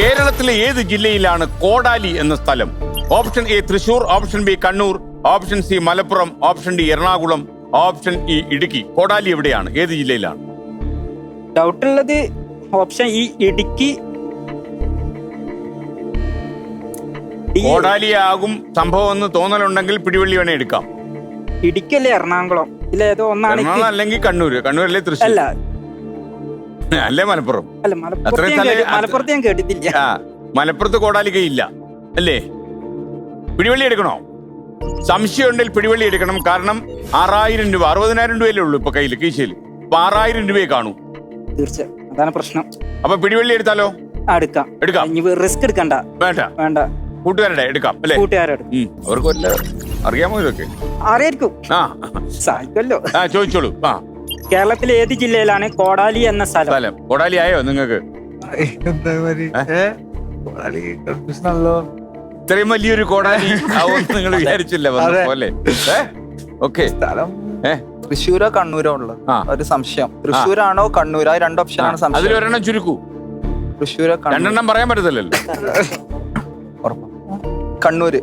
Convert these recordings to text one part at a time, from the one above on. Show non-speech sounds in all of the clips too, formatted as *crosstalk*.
കേരളത്തിലെ ഏത് ജില്ലയിലാണ് കോടാലി എന്ന സ്ഥലം? Option A Thrissur option B Kannur option C Malappuram option D Ernakulam option E Idukki. Kodali എവിടെയാണ്? ഏത് ജില്ലയിലാണ്? ഡൗട്ടുള്ളത് ഓപ്ഷൻ ഇ ഇടുക്കി. കോടാലിയാകും സംഭവം എന്ന് തോന്നലുണ്ടെങ്കിൽ പിടിവള്ളി വേണേ എടുക്കാം. ഇടുക്കിയല്ലേ എറണാകുളം? ഇതിലേതോ ഒന്നാണ് എറണാകുളം എനിക്ക് അല്ലെങ്കിൽ കണ്ണൂര്. കണ്ണൂരല്ലേ തൃശ്ശൂർ അല്ല *laughs* അല്ലേ മലപ്പുറം? അല്ല മലപ്പുറത്ത് അത്രയും ഞാൻ സ്ഥലം- കേട്ടി- മലപ്പുറത്ത് ഞാൻ കേട്ടിട്ടില്ല. ആ മലപ്പുറത്ത് കോടാലിക്കയില്ല അല്ലേ? പിടിവള്ളി എടുക്കണോ? സംശയം ഉണ്ടെങ്കിൽ പിടിവള്ളി എടുക്കണം. കാരണം ആറായിരം രൂപ അറുപതിനായിരം രൂപയല്ലേ ഉള്ളൂ ഇപ്പൊ കയ്യിൽ കീശയിൽ അപ്പൊ ആറായിരം രൂപയെ കാണൂ. തീർച്ചയായും. അതാണ് പ്രശ്നം. അപ്പൊ പിടിവള്ളി എടുത്താലോ? ആ, എടുക്കാം. എടുക്കാം. ഇനി റിസ്ക് എടുക്കണ്ട. വേണ്ട. വേണ്ട. കൂട്ടുകാരുടെ എടുക്കാം അല്ലേ? കൂട്ടുകാരെടുക്കും ഉം, അവർക്ക് വല്ല അറിയാമോ ഇതൊക്കെ? അറിയായിരിക്കും. ആ. സാധിക്കുമല്ലോ ആ ചോദിച്ചോളൂ. ആ. കേരളത്തിലെ ഏത് ജില്ലയിലാണ് കോടാലി എന്ന സ്ഥലം? സ്ഥലം. കോടാലി ആയോ നിങ്ങൾക്ക്? എന്താ കോടാലി ഇത്രയും വലിയൊരു കോടാലി *laughs* ആവും നിങ്ങൾ വിചാരിച്ചില്ല പോലെ. ഓക്കെ. സ്ഥലം തൃശ്ശൂരോ കണ്ണൂരോ ഉള്ളത്? ആ. ഒരു സംശയം. തൃശ്ശൂരാണോ കണ്ണൂരോ? രണ്ട് ആണ് സംശയം. അതിലൊരെണ്ണം ചുരുക്കൂ. തൃശ്ശൂരോ കണ്ണൂർ രണ്ടെണ്ണം പറയാൻ പറ്റത്തില്ലല്ലോ. ഉറപ്പാ. കണ്ണൂര്.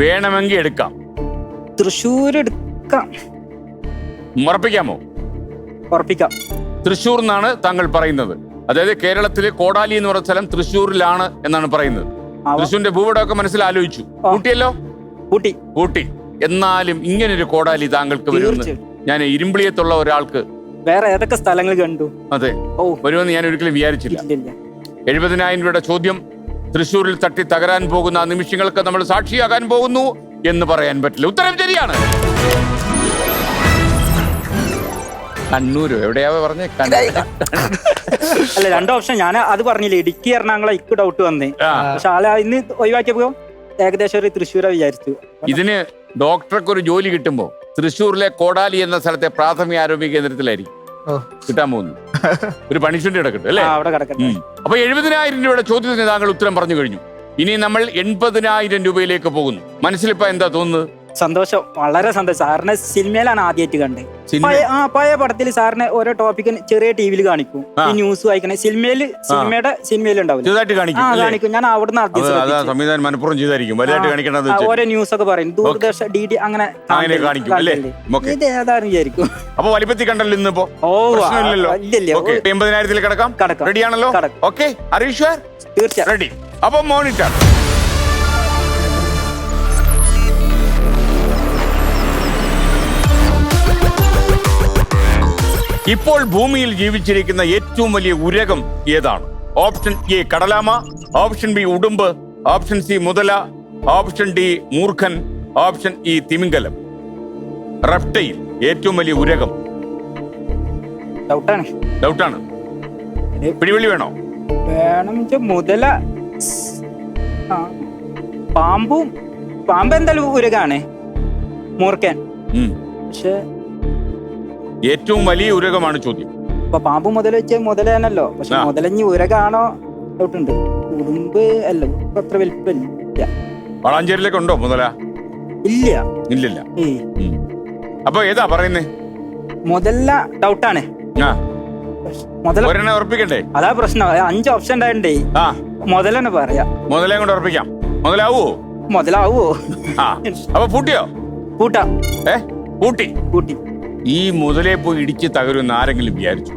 വേണമെങ്കിൽ എടുക്കാം. തൃശ്ശൂർ എടുക്കാം ഉറപ്പിക്കാമോ? ഉറപ്പിക്കാം. തൃശ്ശൂർ എന്നാണ് താങ്കൾ പറയുന്നത്. അതായത് കേരളത്തിലെ കോടാലി എന്ന് പറയുന്ന സ്ഥലം തൃശ്ശൂരിലാണ് എന്നാണ് പറയുന്നത്. തൃശ്ശൂരിന്റെ ഭൂപടമൊക്കെ മനസ്സിൽ ആലോചിച്ചു ആ. കൂട്ടിയല്ലോ കൂട്ടി കൂട്ടി എന്നാലും ഇങ്ങനൊരു കോടാലി താങ്കൾക്ക് വരുമെന്ന് ഞാൻ ഇരുമ്പിളിയത്തുള്ള ഒരാൾക്ക് വേറെ ഏതൊക്കെ സ്ഥലങ്ങൾ കണ്ടു? അതെ. ഓ. വരുമെന്ന് ഞാൻ ഒരിക്കലും വിചാരിച്ചില്ല. എഴുപതിനായിരം രൂപയുടെ ചോദ്യം തൃശ്ശൂരിൽ തട്ടി തകരാൻ പോകുന്ന നിമിഷങ്ങൾക്ക് നമ്മൾ സാക്ഷിയാകാൻ പോകുന്നു. എന്ന് പറയാൻ പറ്റില്ല. ഉത്തരം ശരിയാണ്. കണ്ണൂരോ? എവിടെയാ പറഞ്ഞേ? അല്ല രണ്ട് ഓപ്ഷൻ ഞാൻ അത് പറഞ്ഞില്ലേ ഇടുക്കി എറണാകുളം ഇക്ക് ഡൗട്ട് വന്നേ. പക്ഷെ ആളെ ഇന്ന് ഒഴിവാക്കിയപ്പോ ഏകദേശം ഒരു തൃശ്ശൂര വിചാരിച്ചു. ഇതിന് ഡോക്ടർക്ക് ഒരു ജോലി കിട്ടുമ്പോ തൃശ്ശൂരിലെ കോടാലി എന്ന സ്ഥലത്തെ പ്രാഥമിക ആരോഗ്യ കേന്ദ്രത്തിലായിരിക്കും. കിട്ടാൻ പോകുന്നു ഒരു പണിഷ്മെന്റ് കിടക്കട്ടെ അല്ലേ? ആ അവിടെ കിടക്കട്ടെ. അപ്പൊ എഴുപതിനായിരം രൂപയുടെ ചോദ്യത്തിന് താങ്കൾ ഉത്തരം പറഞ്ഞു കഴിഞ്ഞു. ഇനി നമ്മൾ എൺപതിനായിരം രൂപയിലേക്ക് പോകുന്നു. മനസ്സിലിപ്പോ എന്താ തോന്നുന്നത്? സന്തോഷം. വളരെ സന്തോഷം. സാറിനെ സിനിമയിലാണ് ആദ്യമായിട്ട് കണ്ടത്. ആ പഴയ പടത്തിൽ സാറിനെ ഓരോ ടോപ്പിക്കും ചെറിയ ടി വിയിൽ കാണിക്കും. ഈ ന്യൂസ് വായിക്കണേ. സിനിമയിൽ സിനിമയുടെ സിനിമയിൽ ഉണ്ടാവും കാണിക്കും ഞാൻ അവിടുന്ന്. സംവിധാനം മനഃപൂർവം ചെയ്തായിരിക്കും. ഓരോ ന്യൂസ് ഒക്കെ പറയും. ദൂരദർശൻ ഡി ഡി അങ്ങനെ. ഇത് ഏതാന്ന് വിചാരിക്കും. അപ്പൊ വലിപ്പത്തി കണ്ടല്ലോ ഇന്നിപ്പോ. എൺപതിനായിരത്തിൽ കിടക്കാം. റെഡിയാണല്ലോ. ഓക്കെ. അറിയിച്ചു തീർച്ചയായും. റെഡി അപ്പൊ മോണിറ്റർ. ഇപ്പോൾ ഭൂമിയിൽ ജീവിച്ചിരിക്കുന്ന ഏറ്റവും വലിയ ഉരകം ഏതാണ്? ഓപ്ഷൻ എ കടലാമ. ഓപ്ഷൻ ബി ഉടുമ്പ്. ഓപ്ഷൻ സി മുതല. ഓപ്ഷൻ ഡി മൂർഖൻ. ഓപ്ഷൻ ഇ തിമിംഗലം. റെപ്റ്റൈൽ ഏറ്റവും വലിയ ഉരകം. ഡൗട്ടാണ് ഡൗട്ടാണ് പിടിവെള്ളി വേണോ? വേണം മുതല. ആ, പാമ്പും പാമ്പ് എന്തായാലും ഉരകാണ്? മൂർക്കൻ ഉം. പക്ഷെ ഏറ്റവും വലിയ ഉരകമാണ് ചോദ്യം. ഇപ്പൊ പാമ്പ് മുതൽ വെച്ച മുതലാണല്ലോ പക്ഷെ ആ. മുതലഞ്ഞി ഉരകാണോ? തൊട്ടുണ്ട്. ഉടുമ്പ് അല്ല ഉടുമ്പ് അത്ര വളാഞ്ചേരിയിലേക്ക് ഉണ്ടോ മുതല? ഇല്ല. ഇല്ലില്ല. ഏയ്. അപ്പൊ ഏതാ പറയുന്നേ? മുതല ഡൗട്ടാണ് ആ. മുതല ഒരെണ്ണം ഉറപ്പിക്കണ്ടേ? അതാ പ്രശ്നം. അഞ്ച് ഓപ്ഷൻ ആ. മുതലെന്ന് പറയാ. മുതലേ കൊണ്ട് ഉറപ്പിക്കാം. മുതലാവോ? മുതലാവോ? ആ. അപ്പൊ പൂട്ടിയോ? കൂട്ടാ ഏ? പൂട്ടി. കൂട്ടി ഈ മുതലേ പോയി ഇടിച്ച് തകരുമെന്ന് ആരെങ്കിലും വിചാരിച്ചു.